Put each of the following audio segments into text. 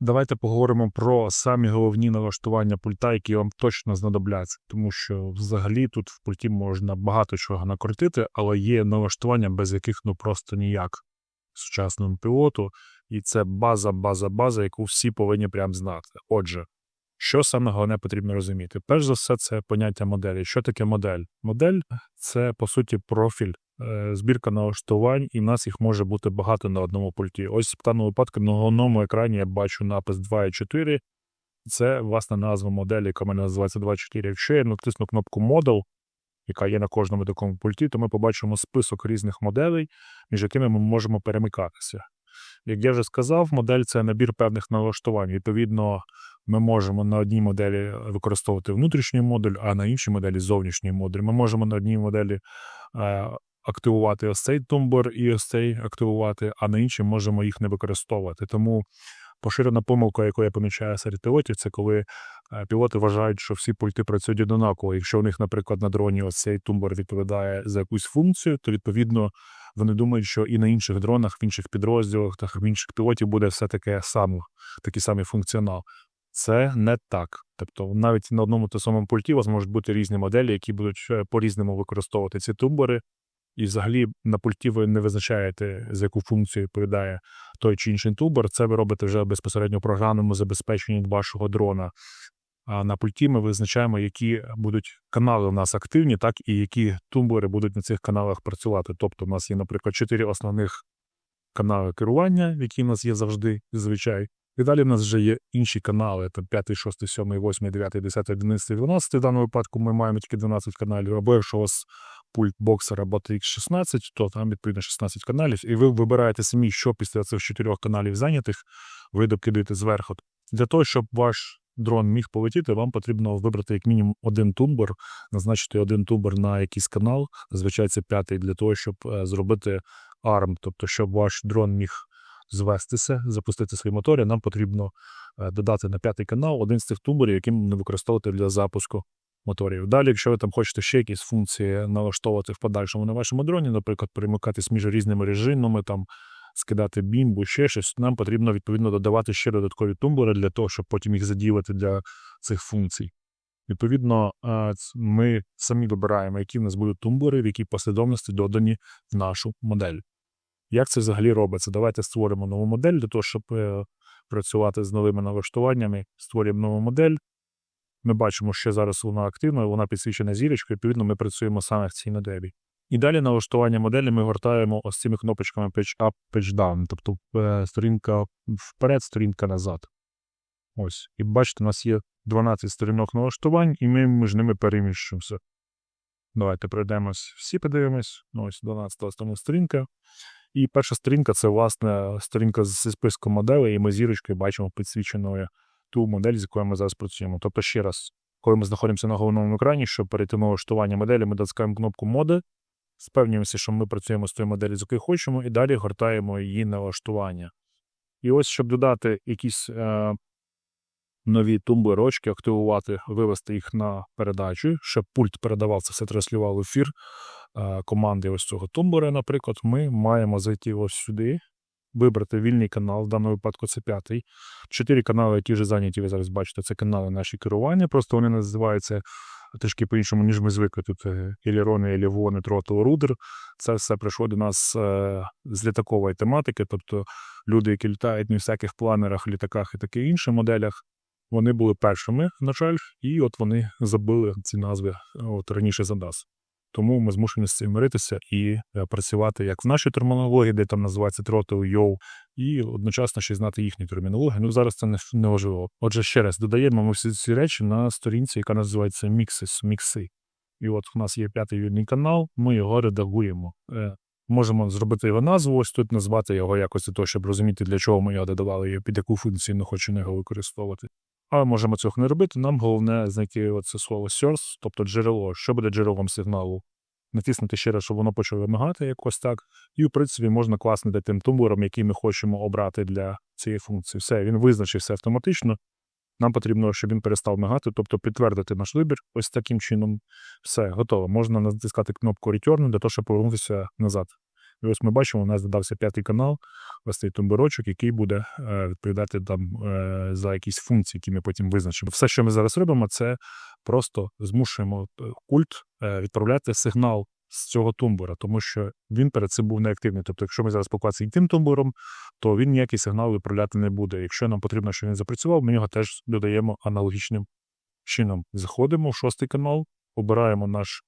Давайте поговоримо про самі головні налаштування пульта, які вам точно знадобляться, тому що взагалі тут в пульті можна багато чого накрутити, але є налаштування, без яких ну просто ніяк сучасному пілоту, і це база, база, база, яку всі повинні прям знати. Отже, що саме головне потрібно розуміти? Перш за все, це поняття моделі. Що таке модель? Модель це по суті профіль, збірка налаштувань, і в нас їх може бути багато на одному пульті. Ось в даному випадку на головному екрані я бачу напис 2.4. Це власне назва моделі, яка в мене називається 2.4. Якщо я натисну кнопку Model, яка є на кожному такому пульті, то ми побачимо список різних моделей, між якими ми можемо перемикатися. Як я вже сказав, модель це набір певних налаштувань. Відповідно, ми можемо на одній моделі використовувати внутрішній модуль, а на іншій моделі зовнішній модуль. Ми можемо на одній моделі е, активувати ось цей тумбор і ось цей активувати, а на іншій можемо їх не використовувати. Тому поширена помилка, яку я помічаю серед пілотів, це коли е, пілоти вважають, що всі пульти працюють однаково. Якщо у них, наприклад, на дроні ось цей тумбор відповідає за якусь функцію, то відповідно вони думають, що і на інших дронах, в інших підрозділах та в інших пілотів буде все таке саме, такий самий функціонал. Це не так. Тобто, навіть на одному та самому пульті у вас можуть бути різні моделі, які будуть е, по-різному використовувати ці тумбори. І взагалі на пульті ви не визначаєте, за яку функцію відповідає той чи інший тумбор. Це ви робите вже безпосередньо в програмному забезпеченні вашого дрона. А на пульті ми визначаємо, які будуть канали у нас активні, так і які тумбори будуть на цих каналах працювати. Тобто, у нас є, наприклад, чотири основних канали керування, які в нас є завжди зазвичай. І далі в нас вже є інші канали, там 5, 6, 7, 8, 9, 10, 11, 12. В даному випадку ми маємо тільки 12 каналів. Або якщо у вас пульт боксера або TX16, то там відповідно 16 каналів. І ви вибираєте самі, що після цих чотирьох каналів зайнятих ви докидаєте зверху. Для того, щоб ваш дрон міг полетіти, вам потрібно вибрати як мінімум один тумбор, назначити один тумбор на якийсь канал, зазвичай це п'ятий, для того, щоб е, зробити ARM, тобто щоб ваш дрон міг звестися, запустити свої мотори, нам потрібно е, додати на п'ятий канал один з цих тумборів, яким не використовувати для запуску моторів. Далі, якщо ви там хочете ще якісь функції налаштовувати в подальшому на вашому дроні, наприклад, перемикатись між різними режимами, там скидати бімбу, ще щось, нам потрібно відповідно додавати ще додаткові тумбори для того, щоб потім їх задіювати для цих функцій. Відповідно, е, ми самі вибираємо, які в нас будуть тумбори, в якій послідовності додані в нашу модель. Як це взагалі робиться? Давайте створимо нову модель для того, щоб е, працювати з новими налаштуваннями. Створюємо нову модель. Ми бачимо, що зараз вона активна, вона підсвічена зірочкою, відповідно, ми працюємо саме в цій моделі. І далі налаштування моделі ми гортаємо ось цими кнопочками Page Up, Page Down, тобто е, сторінка вперед, сторінка назад. Ось. І бачите, у нас є 12 сторінок налаштувань, і ми між ними переміщуємося. Давайте пройдемось всі, подивимось. Ну, ось 12 основна сторінка. І перша сторінка це, власне, сторінка зі списком моделей, і ми зірочкою бачимо підсвіченою ту модель, з якою ми зараз працюємо. Тобто, ще раз, коли ми знаходимося на головному екрані, щоб перейти на налаштування моделі, ми натискаємо кнопку моди, спевнюємося, що ми працюємо з тою моделі, з якою хочемо, і далі гортаємо її налаштування. І ось, щоб додати якісь е, нові тумблерочки, активувати, вивести їх на передачу, щоб пульт передавав це все транслював ефір е, команди ось цього тумблера, наприклад, ми маємо зайти ось сюди, вибрати вільний канал, в даному випадку це п'ятий. Чотири канали, які вже зайняті, ви зараз бачите, це канали наші керування, просто вони називаються трішки по-іншому, ніж ми звикли. Тут е, елірони, елівони, тротл, рудер. Це все прийшло до нас е, з літакової тематики, тобто люди, які літають на всяких планерах, літаках і таке інших моделях, вони були першими, на жаль, і от вони забили ці назви от раніше за нас. Тому ми змушені з цим миритися і е, працювати як в нашій термінології, де там називається тротл, йоу, і одночасно ще знати їхню термінологію. Ну зараз це не, не важливо. Отже, ще раз додаємо ми всі ці речі на сторінці, яка називається Mixes, мікси. І от у нас є п'ятий вільний канал, ми його редагуємо. Е, Можемо зробити його назву, ось тут назвати його якось для того, щоб розуміти, для чого ми його додавали під яку функцію ми хочемо його використовувати. Але можемо цього не робити. Нам головне знайти це слово source, тобто джерело, що буде джерелом сигналу. Натиснути ще раз, щоб воно почало вимагати якось так. І, в принципі, можна класнути тим тумблером, який ми хочемо обрати для цієї функції. Все, він визначився автоматично. Нам потрібно, щоб він перестав мигати, тобто підтвердити наш вибір. Ось таким чином. Все, готово. Можна натискати кнопку Return для того, щоб повернутися назад. І ось ми бачимо, у нас додався п'ятий канал, ось цей тумбирочок, який буде е, відповідати там е, за якісь функції, які ми потім визначимо. Все, що ми зараз робимо, це просто змушуємо е, культ відправляти сигнал з цього тумбура, тому що він перед цим був неактивний. Тобто, якщо ми зараз поклацаємо тим тумбуром, то він ніякий сигнал відправляти не буде. Якщо нам потрібно, щоб він запрацював, ми його теж додаємо аналогічним чином. Заходимо в шостий канал, обираємо наш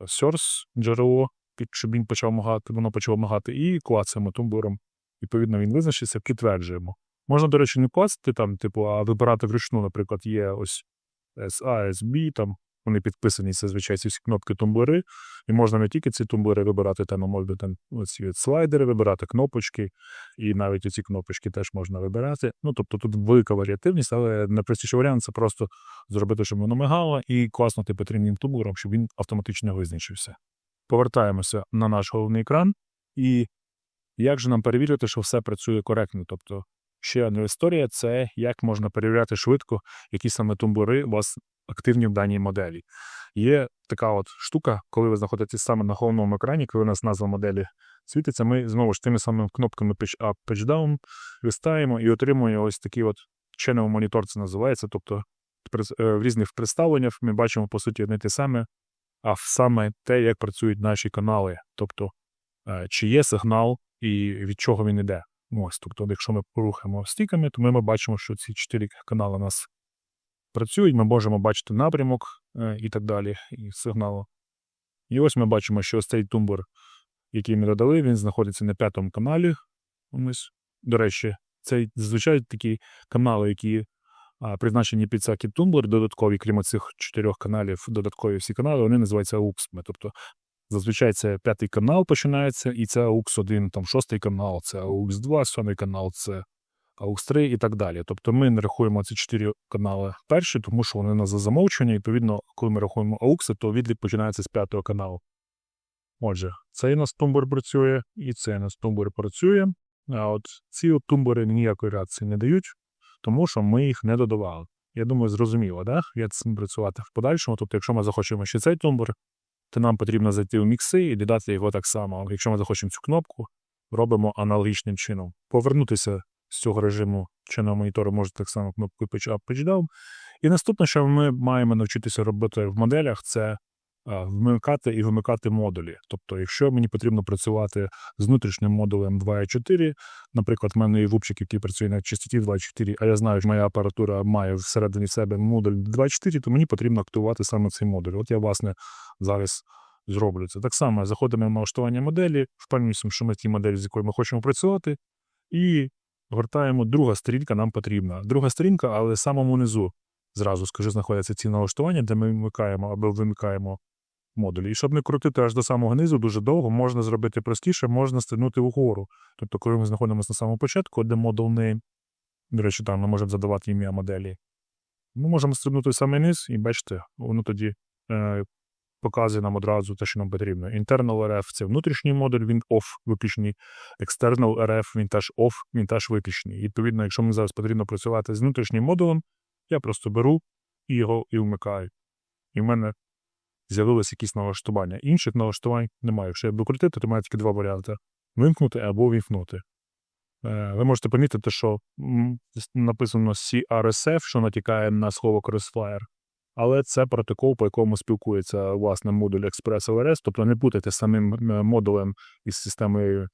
source джерело, щоб він почав магати, воно почало магати, і клацаємо тумбуром. Відповідно, він визначиться, підтверджуємо. Можна, до речі, не клацати там, типу, а вибирати вручну, наприклад, є ось SA, SB, там вони підписані, це звичайно ці всі кнопки тумблери. І можна не тільки ці тумблери вибирати, там можна там оці слайдери вибирати, кнопочки, і навіть оці кнопочки теж можна вибирати. Ну, тобто тут велика варіативність, але найпростіший варіант це просто зробити, щоб воно мигало, і класнути потрібним тумблером, щоб він автоматично визначився. Повертаємося на наш головний екран, і як же нам перевірити, що все працює коректно? Тобто, ще одна історія це як можна перевіряти швидко, які саме тумблери у вас активні в даній моделі. Є така от штука, коли ви знаходитесь саме на головному екрані, коли у нас назва моделі світиться, ми знову ж тими самими кнопками Pitch Up, Pitch Down листаємо і отримуємо ось такий от channel монітор, це називається. Тобто е, в різних представленнях ми бачимо, по суті, не те саме, а саме те, як працюють наші канали. Тобто, е, чи є сигнал і від чого він іде. Ось, тобто, якщо ми порухаємо стіками, то ми, ми бачимо, що ці чотири канали у нас працюють, ми можемо бачити напрямок е, і так далі, і сигналу. І ось ми бачимо, що ось цей тумбур, який ми додали, він знаходиться на п'ятому каналі. Ось, до речі, це зазвичай такі канали, які призначені під всякі тумблери додаткові, крім цих чотирьох каналів, додаткові всі канали, вони називаються AUX. Тобто зазвичай це п'ятий канал починається, і це AUX 1, там шостий канал, це AUX 2, сьомий канал, це AUX 3 і так далі. Тобто ми не рахуємо ці чотири канали перші, тому що вони у нас за замовчення. Відповідно, коли ми рахуємо AUX, то відлік починається з п'ятого каналу. Отже, цей у нас тумбур працює, і цей у нас тумбур працює. А от ці от тумбури ніякої реакції не дають, тому що ми їх не додавали. Я думаю, зрозуміло, да? як з цим працювати в подальшому. Тобто, якщо ми захочемо ще цей тумбур, то нам потрібно зайти в мікси і додати його так само. Якщо ми захочемо цю кнопку, робимо аналогічним чином. Повернутися з цього режиму чинного монітору можна так само кнопкою Pitch Up, Pitch Down. І наступне, що ми маємо навчитися робити в моделях, це вмикати і вимикати модулі. Тобто, якщо мені потрібно працювати з внутрішнім модулем 2.4, наприклад, в мене є вупчик, який працює на частоті 2.4, а я знаю, що моя апаратура має всередині себе модуль 2.4, то мені потрібно активувати саме цей модуль. От я, власне, зараз зроблю це. Так само заходимо в налаштування моделі, впевнюємося, що ми ті моделі, з якою ми хочемо працювати, і гортаємо, друга сторінка нам потрібна. Друга сторінка, але самому низу зразу скажу, знаходяться ці налаштування, де ми вмикаємо або вимикаємо модулі. І щоб не крутити аж до самого низу дуже довго, можна зробити простіше, можна стрибнути вгору. Тобто, коли ми знаходимося на самому початку, де модул name, до речі, там ми можемо задавати ім'я моделі. Ми можемо стрибнути в самий низ, і бачите, воно тоді е, показує нам одразу те, що нам потрібно. Internal RF – це внутрішній модуль, він off виключний. External RF він теж off, він теж виключний. І, Відповідно, якщо мені зараз потрібно працювати з внутрішнім модулем, я просто беру його і вмикаю. І в мене з'явилось якісь налаштування. Інших налаштувань немає. Якщо я буду крутити, то маю тільки два варіанти: вимкнути або вімкнути. Е, Ви можете помітити, що написано CRSF, що натякає на слово Crossfire. Але це протокол, по якому спілкується власне модуль Express LRS, тобто не путайте самим модулем із системою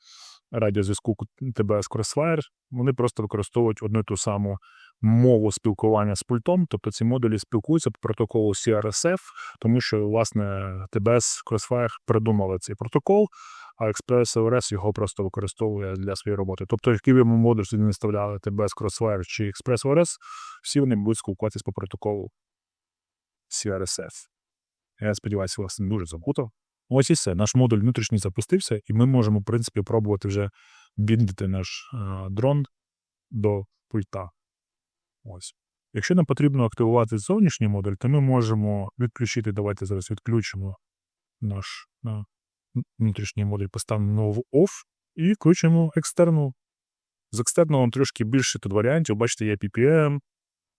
радіозв'язку TBS Crossfire. Вони просто використовують одну і ту саму мову спілкування з пультом, тобто ці модулі спілкуються по протоколу CRSF, тому що власне TBS Crossfire придумали цей протокол, а Express LRS його просто використовує для своєї роботи. Тобто, який ви модуль сюди не вставляли TBS Crossfire чи Express LRS, всі вони будуть спілкуватися по протоколу CRSF. Я сподіваюся, вас не дуже запутав. Ось і все. Наш модуль внутрішній запустився, і ми можемо, в принципі, пробувати вже біндити наш е, дрон до пульта. Ось. Якщо нам потрібно активувати зовнішній модуль, то ми можемо відключити. Давайте зараз відключимо наш внутрішній модуль, поставимо нову OFF і включимо екстерну. З екстерного трошки більше тут варіантів. Бачите, є PPM,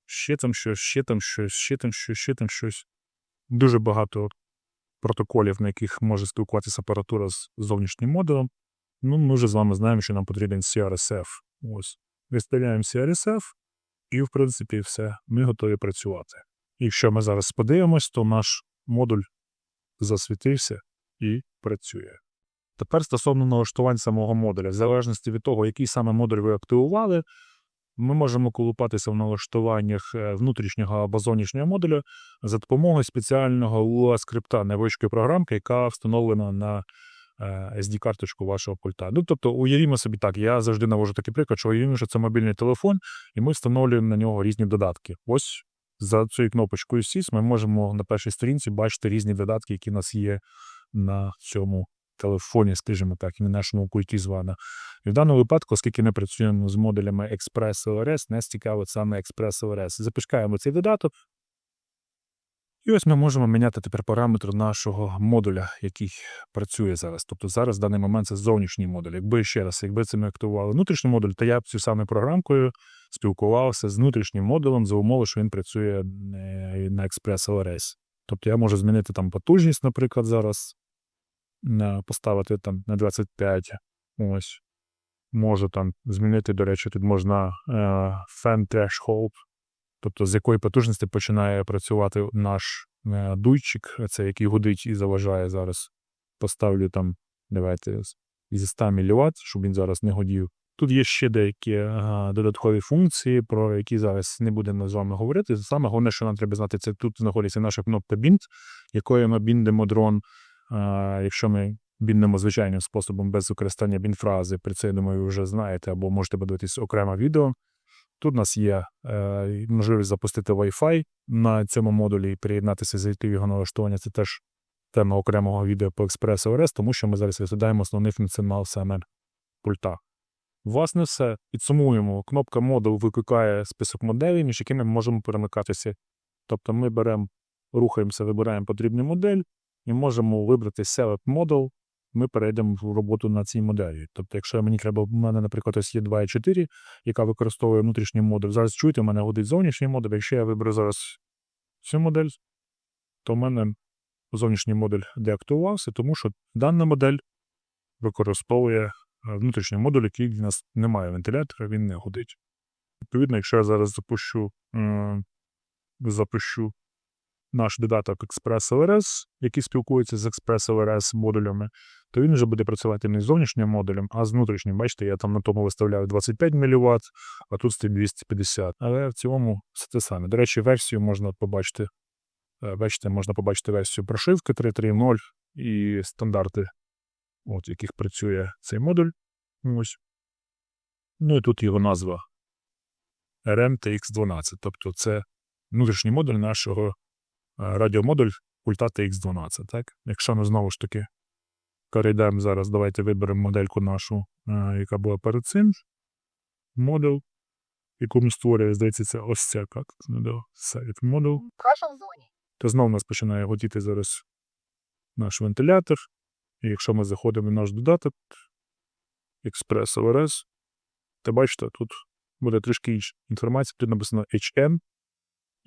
ще там щось, ще там щось, ще там щось, ще там щось. Дуже багато протоколів, на яких може спілкуватися апаратура з зовнішнім модулем. Ну, ми вже з вами знаємо, що нам потрібен CRSF. Ось. Виставляємо CRSF, і, в принципі, все. Ми готові працювати. Якщо ми зараз подивимось, то наш модуль засвітився і працює. Тепер стосовно налаштувань самого модуля, в залежності від того, який саме модуль ви активували, ми можемо колупатися в налаштуваннях е, внутрішнього або зовнішнього модуля за допомогою спеціального UA скрипта невеличкої програмки, яка встановлена на е, SD-карточку вашого пульта. Ну, тобто, уявімо собі так, я завжди навожу такий приклад, що уявімо, що це мобільний телефон, і ми встановлюємо на нього різні додатки. Ось за цією кнопочкою SIS ми можемо на першій сторінці бачити різні додатки, які у нас є на цьому телефоні, скажімо так, і на нашому пульті звана. І в даному випадку, оскільки ми працюємо з модулями Express LRS, нас цікавить саме Express LRS. Запускаємо цей додаток. І ось ми можемо міняти тепер параметр нашого модуля, який працює зараз. Тобто зараз в даний момент це зовнішній модуль. Якби ще раз, якби це ми активували внутрішній модуль, то я б цю саме програмкою спілкувався з внутрішнім модулем за умови, що він працює е, на Express LRS. Тобто я можу змінити там потужність, наприклад, зараз поставити там на 25. Ось. Можу там змінити, до речі, тут можна е, fan threshold, тобто з якої потужності починає працювати наш е, дуйчик, це який гудить і заважає зараз. Поставлю там, давайте, зі 100 мВт, щоб він зараз не годів. Тут є ще деякі е, додаткові функції, про які зараз не будемо з вами говорити. Саме головне, що нам треба знати, це тут знаходиться наша кнопка Bind, якою ми біндимо дрон. Якщо ми біндимо звичайним способом без використання бінфрази, про це, я думаю, ви вже знаєте, або можете подивитись окреме відео. Тут у нас є е, можливість запустити Wi-Fi на цьому модулі і приєднатися, зайти в його налаштування. Це теж тема окремого відео по Express ORS, тому що ми зараз розглядаємо основний функціонал саме пульта. Власне, все. Підсумуємо. Кнопка модул викликає список моделей, між якими ми можемо перемикатися. Тобто ми беремо, рухаємося, вибираємо потрібну модель і можемо вибрати Select Model, ми перейдемо в роботу на цій моделі. Тобто, якщо мені треба, в мене, наприклад, ось є 2.4, яка використовує внутрішній модуль. Зараз чуєте, у мене годить зовнішній модуль. Якщо я виберу зараз цю модель, то в мене зовнішній модуль деактивувався, тому що дана модель використовує е, внутрішній модуль, який в нас немає вентилятора, він не гудить. Відповідно, якщо я зараз запущу, е, запущу наш додаток Express LRS, який спілкується з Express LRS модулями, то він вже буде працювати не з зовнішнім модулем, а з внутрішнім. Бачите, я там на тому виставляю 25 мВт, а тут стоїть 250. Але в цілому все те саме. До речі, версію можна побачити. е, Бачите, можна побачити версію прошивки 3.3.0 і стандарти, от, яких працює цей модуль. Ось. Ну і тут його назва RMTX12. Тобто це внутрішній модуль нашого радіомодуль Ульта TX12. так? Якщо ми знову ж таки перейдемо зараз, давайте виберемо модельку нашу, е, яка була перед цим. Модуль, яку ми створює, здається, це ось ця як Set Model. То знову у нас починає готіти зараз наш вентилятор. І якщо ми заходимо в наш додаток, Express ORS, то бачите, тут буде трішки інша інформація, тут написано HN.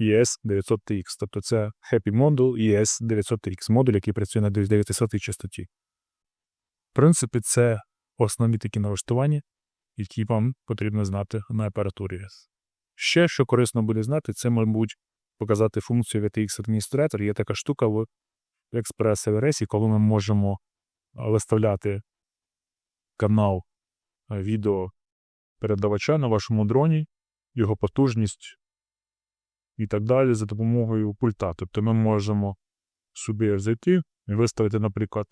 ES900X, тобто це Happy Module ES900X, модуль, який працює на 900 частоті. В принципі, це основні такі налаштування, які вам потрібно знати на апаратурі. Ще, що корисно буде знати, це, мабуть, показати функцію VTX адміністратор. Є така штука в Express LRS, коли ми можемо виставляти канал е, відео передавача на вашому дроні, його потужність і так далі за допомогою пульта. Тобто ми можемо собі зайти і виставити, наприклад,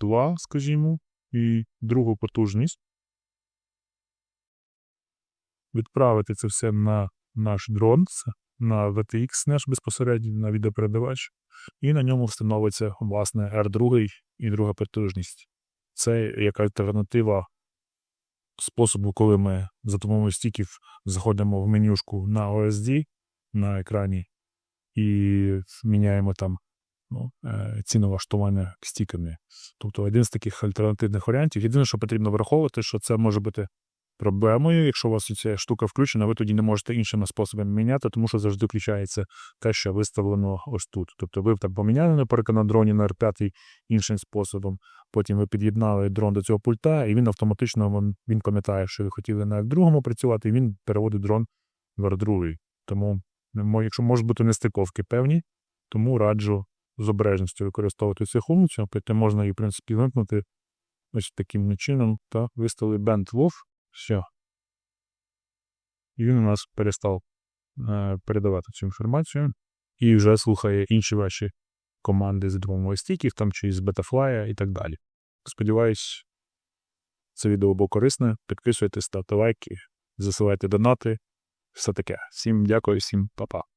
R2, скажімо, і другу потужність. Відправити це все на наш дрон, на VTX наш безпосередньо на відеопередавач, і на ньому встановиться власне R2 і друга потужність. Це як альтернатива способу, коли ми за допомогою стіків заходимо в менюшку на OSD на екрані і міняємо там ну, ціновлаштування стіками. Тобто один з таких альтернативних варіантів. Єдине, що потрібно враховувати, що це може бути проблемою. Якщо у вас ця штука включена, ви тоді не можете іншими способами міняти, тому що завжди включається те, що виставлено ось тут. Тобто ви там поміняли, наприклад, на дроні на R5 іншим способом. Потім ви під'єднали дрон до цього пульта, і він автоматично він, пам'ятає, що ви хотіли на R2 працювати, і він переводить дрон в R2. Тому, якщо можуть бути нестиковки певні, тому раджу з обережністю використовувати цю функцію, потім можна її, в принципі, вимкнути ось таким чином та виставили band WOV, все. І він у нас перестав е, передавати цю інформацію і вже слухає інші ваші команди з допомогою стіків там чи з Бетафлая і так далі. Сподіваюсь, це відео було корисне. Підписуйтесь, ставте лайки, засилайте донати. Все таке. Всім дякую, всім па-па.